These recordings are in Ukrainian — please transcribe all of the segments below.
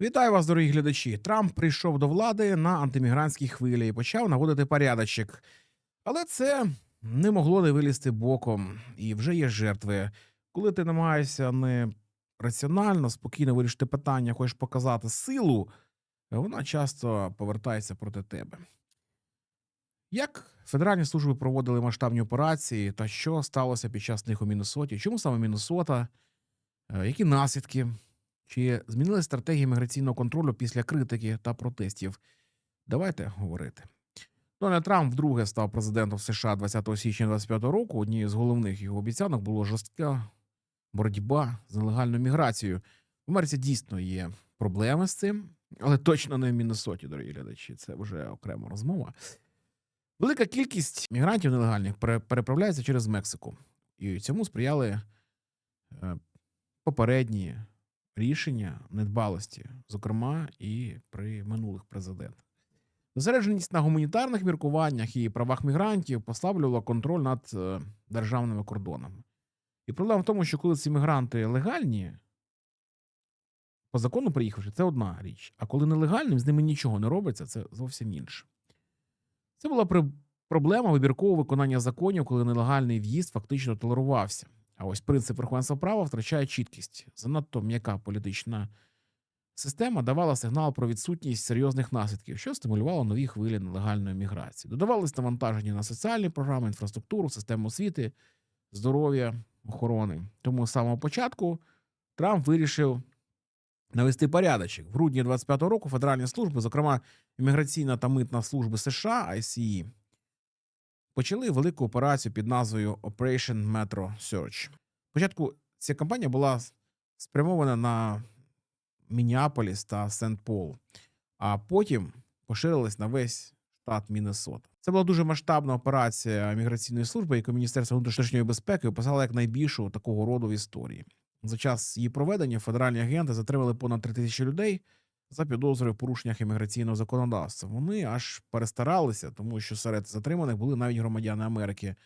Вітаю вас, дорогі глядачі. Трамп прийшов до влади на антимігрантській хвилі і почав наводити порядочок. Але це не могло не вилізти боком, і вже є жертви. Коли ти намагаєшся не раціонально, спокійно вирішити питання, хочеш показати силу, вона часто повертається проти тебе. Як федеральні служби проводили масштабні операції, та що сталося під час них у Міннесоті? Чому саме Міннесота? Е, Які наслідки? Чи змінили стратегії міграційного контролю після критики та протестів? Давайте говорити. Дональд Трамп вдруге став президентом США 20 січня 2025 року. Однією з головних його обіцянок було жорстка боротьба з нелегальною міграцією. В Америці дійсно є проблеми з цим, але точно не в Міннесоті, дорогі глядачі. Це вже окрема розмова. Велика кількість мігрантів нелегальних переправляється через Мексику, і цьому сприяли е, попередні рішення недбалості, зокрема і при минулих президентах. Зосередженість на гуманітарних міркуваннях і правах мігрантів послаблювала контроль над е, державними кордонами. І проблема в тому, що коли ці мігранти легальні, по закону приїхавши, це одна річ. А коли нелегальним, з ними нічого не робиться, це зовсім інше. Це була проблема вибіркового виконання законів, коли нелегальний в'їзд фактично толерувався. А ось принцип верховенства права втрачає чіткість. Занадто м'яка політична система давала сигнал про відсутність серйозних наслідків, що стимулювало нові хвилі нелегальної міграції. Додавались навантаження на соціальні програми, інфраструктуру, систему освіти, здоров'я, охорони. Тому з самого початку Трамп вирішив навести порядочок. В грудні 25-го року федеральні служби, зокрема імміграційна та митна служби США, ICE, почали велику операцію під назвою Operation Metro Search. Спочатку ця кампанія була спрямована на Мініаполіс та Сент-Пол, а потім поширилась на весь штат Міннесота. Це була дуже масштабна операція міграційної служби, яку Міністерство внутрішньої безпеки описало як найбільшу такого роду в історії. За час її проведення федеральні агенти затримали понад 3 тисячі людей за підозрою в порушеннях імміграційного законодавства. Вони аж перестаралися, тому що серед затриманих були навіть громадяни Америки.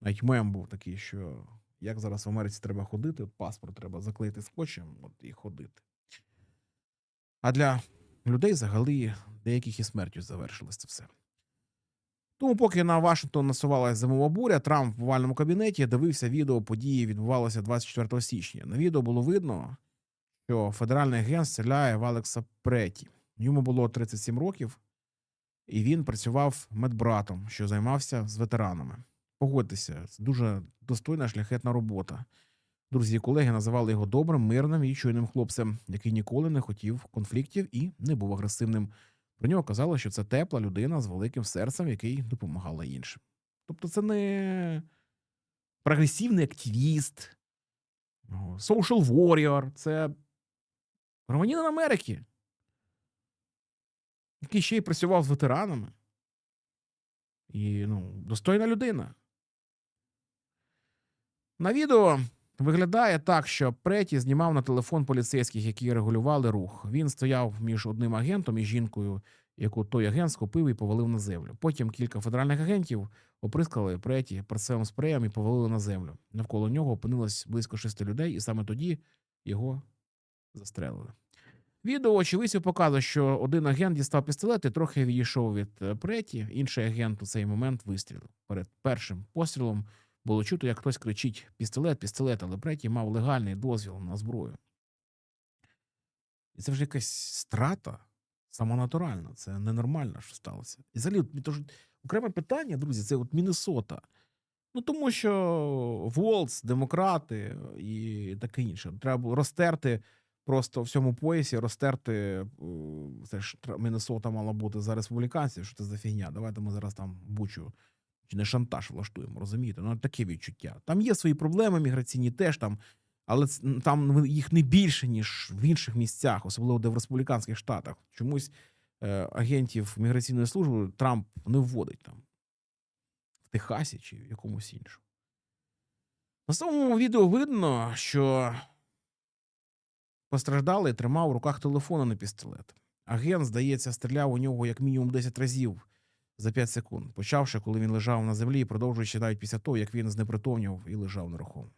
Навіть мем був такий, що як зараз в Америці треба ходити, от паспорт треба заклеїти скотчем от, і ходити. А для людей взагалі деяких і смертю завершилось це все. Тому, поки на Вашингтон насувалася зимова буря, Трамп в овальному кабінеті дивився відео події відбувалося 24 січня. На відео було видно, що федеральний агент стріляє в Алекса Преті. Йому було 37 років, і він працював медбратом, що займався з ветеранами. Погодьтеся, це дуже достойна шляхетна робота. Друзі і колеги називали його добрим, мирним і чуйним хлопцем, який ніколи не хотів конфліктів і не був агресивним. Про нього казали, що це тепла людина з великим серцем, який допомагала іншим. Тобто, це не прогресивний активіст, social warrior, це громадянин Америки, який ще й працював з ветеранами. І ну, достойна людина. На відео виглядає так, що Преті знімав на телефон поліцейських, які регулювали рух. Він стояв між одним агентом і жінкою, яку той агент схопив і повалив на землю. Потім кілька федеральних агентів оприскали Преті перцевим спреєм і повалили на землю. Навколо нього опинилось близько шести людей, і саме тоді його застрелили. Відео очевидців показує, що один агент дістав пістолет і трохи відійшов від е, Преті. Інший агент у цей момент вистрілив. Перед першим пострілом було чути, як хтось кричить: пістолет, пістолет, але Преті мав легальний дозвіл на зброю. І це вже якась страта самонатуральна. Це ненормально, що сталося. І взагалі, тож, окреме питання, друзі, це от Міннесота. Ну, тому що Волц, демократи і таке інше. Треба було розтерти просто в цьому поясі, розтерти. е, Це ж Міннесота мала бути за республіканців. Що це за фігня? Давайте ми зараз там бучу чи не шантаж влаштуємо, розумієте? Ну, таке відчуття. Там є свої проблеми міграційні теж там, але там їх не більше, ніж в інших місцях, особливо де в республіканських штатах. Чомусь е, агентів міграційної служби Трамп не вводить там в Техасі чи в якомусь іншому. На самому відео видно, що постраждалий тримав у руках телефон, а не пістолет. Агент, здається, стріляв у нього як мінімум 10 разів за 5 секунд, почавши, коли він лежав на землі, продовжуючи навіть після того, як він знепритомнів і лежав нерухомо.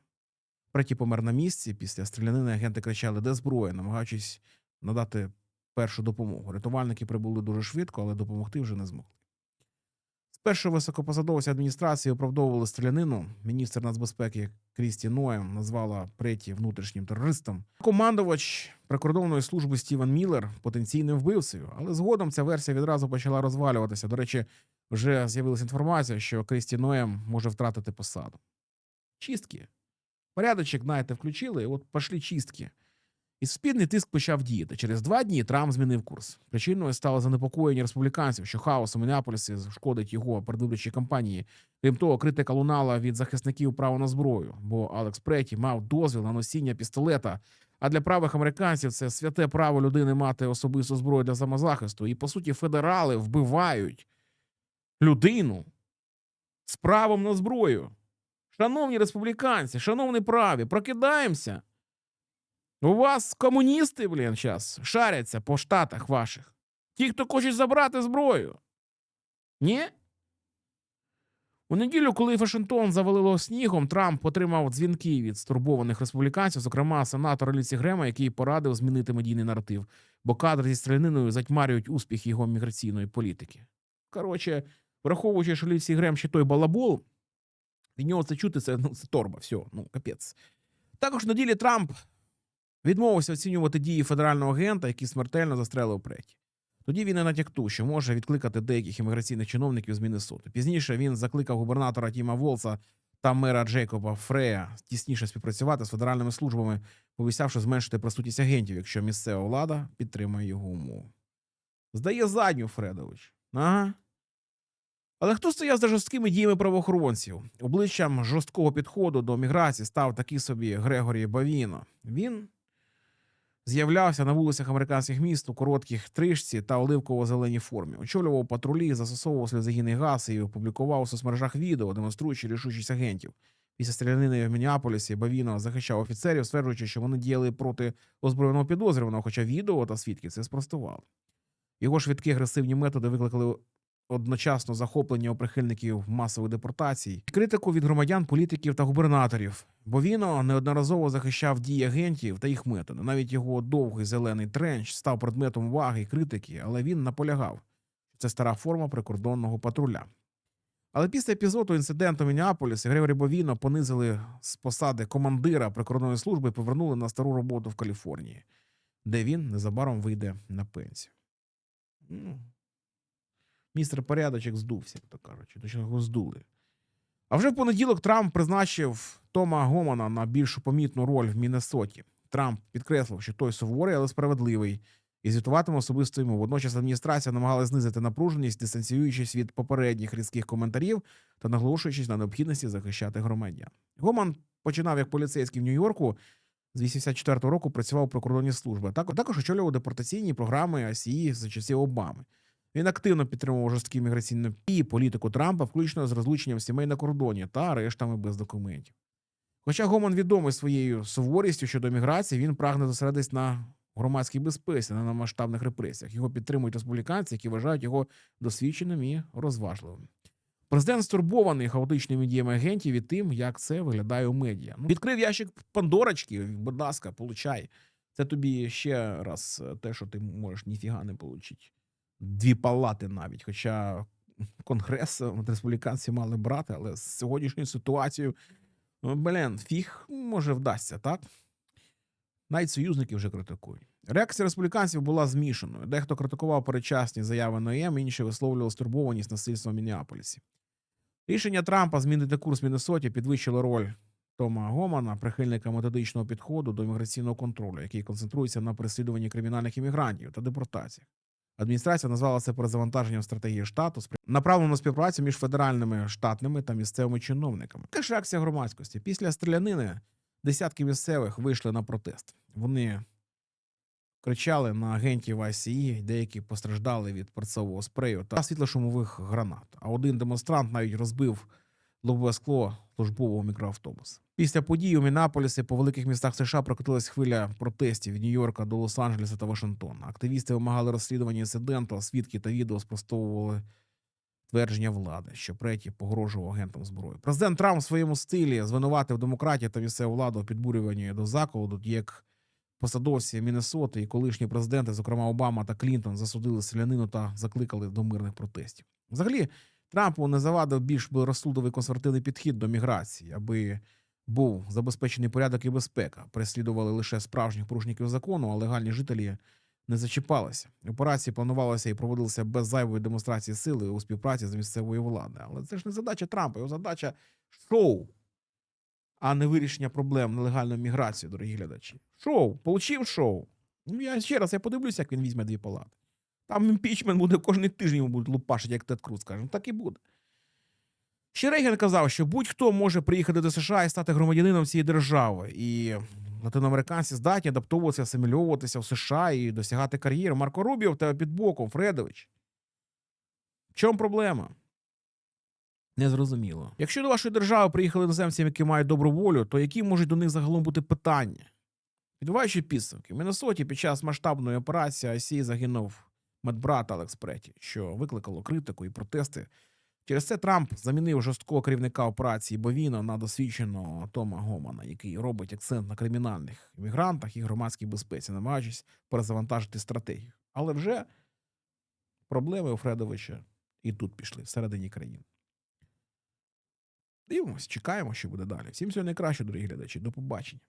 Преті помер на місці. Після стрілянини агенти кричали, де зброя, намагаючись надати першу допомогу. Рятувальники прибули дуже швидко, але допомогти вже не змогли. Спершу високопосадовці адміністрації оправдовували стрілянину. Міністр нацбезпеки Крісті Ноєм назвала преті внутрішнім терористом. Командувач прикордонної служби Стівен Міллер потенційним вбивцею, але згодом ця версія відразу почала розвалюватися. До речі, вже з'явилася інформація, що Крісті Ноєм може втратити посаду. Чистки. Порядочок, знаєте, включили, от пішли чистки. І спільний тиск почав діяти. Через два дні Трамп змінив курс. Причиною стало занепокоєння республіканців, що хаос у Мінneаполісі шкодить його передвиборчій кампанії. Крім того, критика лунала від захисників права на зброю, бо Алекс Преті мав дозвіл на носіння пістолета. А для правих американців це святе право людини мати особисту зброю для самозахисту. І по суті, федерали вбивають людину з правом на зброю. Шановні республіканці, шановні праві, прокидаємося. У вас комуністи, блін, зараз шаряться по штатах ваших. Ті, хто хочуть забрати зброю. Ні? У неділю, коли Вашингтон завалило снігом, Трамп отримав дзвінки від стурбованих республіканців, зокрема сенатора Ліці Грема, який порадив змінити медійний наратив, бо кадри зі стріляниною затьмарюють успіх його міграційної політики. Коротше, враховуючи, що Ліці Грем ще той балабол, від нього це чути, це, ну, це торба, все, ну, капець. Також на ділі Трамп відмовився оцінювати дії федерального агента, який смертельно застрелив преті. Тоді він і натякнув, що може відкликати деяких імміграційних чиновників з Міннесоти. Пізніше він закликав губернатора Тіма Волса та мера Джейкоба Фрея тісніше співпрацювати з федеральними службами, пообіцявши зменшити присутність агентів, якщо місцева влада підтримує його умови. Здає задню Фредович. Ага. Але хто стояв за жорсткими діями правоохоронців? Обличчям жорсткого підходу до міграції став такий собі Грегорі Бавіно. Він з'являвся на вулицях американських міст у коротких тришці та оливково-зеленій формі. Очолював патрулі, застосовував сльозогінний газ і опублікував у соцмережах відео, демонструючи рішучість агентів. Після стрілянини в Мінneаполісі Бавіно захищав офіцерів, стверджуючи, що вони діяли проти озброєного підозрюваного, хоча відео та свідки це спростували. Його швидкі агресивні методи викликали одночасно захоплення у прихильників масових депортацій, критику від громадян, політиків та губернаторів. Бо він неодноразово захищав дії агентів та їх методи. Навіть його довгий зелений тренч став предметом уваги і критики, але він наполягав, це стара форма прикордонного патруля. Але після епізоду інциденту в Мінneаполісі Грегорі Бовіно понизили з посади командира прикордонної служби і повернули на стару роботу в Каліфорнії, де він незабаром вийде на пенсію. Містер порядочок здувся, як то кажуть, точно його здули. А вже в понеділок Трамп призначив Тома Гомана на більш помітну роль в Міннесоті. Трамп підкреслив, що той суворий, але справедливий, і звітуватиме особисто йому. Водночас адміністрація намагалась знизити напруженість, дистанціюючись від попередніх різких коментарів та наголошуючись на необхідності захищати громадян. Гоман починав як поліцейський в Нью-Йорку. З 84-го року працював у прикордонній службі. Так, також очолював депортаційні програми АСІ за часів Обами. Він активно підтримував жорсткі міграційні і політику Трампа, включно з розлученням сімей на кордоні та арештами без документів. Хоча Гоман відомий своєю суворістю щодо міграції, він прагне зосередитись на громадській безпеці, не на масштабних репресіях. Його підтримують республіканці, які вважають його досвідченим і розважливим. Президент стурбований хаотичними діями агентів і тим, як це виглядає у медіа. Ну, відкрив ящик Пандорочки, будь ласка, получай. Це тобі ще раз е, те, що ти можеш ніфіга не отримати. Дві палати навіть. Хоча Конгрес е, республіканці мали брати, але з сьогоднішньою ситуацією, ну, блін, фіг може вдасться, так? Навіть союзники вже критикують. Реакція республіканців була змішаною. Дехто критикував передчасні заяви НОЄМ, інші висловлювали стурбованість насильством в Мінneаполісі. Рішення Трампа змінити курс Міннесоті підвищило роль Тома Гомана, прихильника методичного підходу до імміграційного контролю, який концентрується на переслідуванні кримінальних іммігрантів та депортаціях. Адміністрація назвала це перезавантаженням стратегії штату, спря- направлену на співпрацю між федеральними штатними та місцевими чиновниками. Яка ж реакція громадськості? Після стрілянини десятки місцевих вийшли на протест. Вони кричали на агентів ICE, деякі постраждали від перцового спрею та світлошумових гранат. А один демонстрант навіть розбив лобове скло службового мікроавтобуса. Після подій у Мінаполісі по великих містах США прокотилась хвиля протестів від Нью-Йорка до Лос-Анджелеса та Вашингтона. Активісти вимагали розслідування інциденту, а свідки та відео спростовували твердження влади, що преті погрожував агентам зброї. Президент Трамп в своєму стилі звинуватив демократів та місцеву владу у підбурюванні до заколоду, як посадовці Міннесоти і колишні президенти, зокрема Обама та Клінтон, засудили селянину та закликали до мирних протестів. Взагалі, Трампу не завадив більш розсудовий консервативний підхід до міграції, аби був забезпечений порядок і безпека. Переслідували лише справжніх порушників закону, а легальні жителі не зачіпалися. Операції планувалися і проводилися без зайвої демонстрації сили у співпраці з місцевою владою. Але це ж не задача Трампа, його задача шоу, а не вирішення проблем нелегальної міграції, дорогі глядачі. Шоу, получив шоу. Ну я ще раз я подивлюся, як він візьме дві палати. Там імпічмент буде кожен тиждень будуть лупашити, як Тед Круз каже. Ну так і буде. Ще Рейган казав, що будь-хто може приїхати до США і стати громадянином цієї держави. І латиноамериканці здатні адаптовуватися, асимільовуватися в США і досягати кар'єри. Марко Рубіо в тебе під боком, Фредович. В чому проблема? Незрозуміло. Якщо до вашої держави приїхали іноземці, які мають добру волю, то які можуть до них загалом бути питання? Підбиваючи підсумки, в Міннесоті під час масштабної операції IC загинув медбрат Алекс Преті, що викликало критику і протести. Через це Трамп замінив жорсткого керівника операції Бовіно на досвідченого Тома Гомана, який робить акцент на кримінальних іммігрантах і громадській безпеці, намагаючись перезавантажити стратегію. Але вже проблеми у Фредовича і тут пішли всередині країни. Дивимось, чекаємо, що буде далі. Всім всього найкраще, дорогі глядачі. До побачення.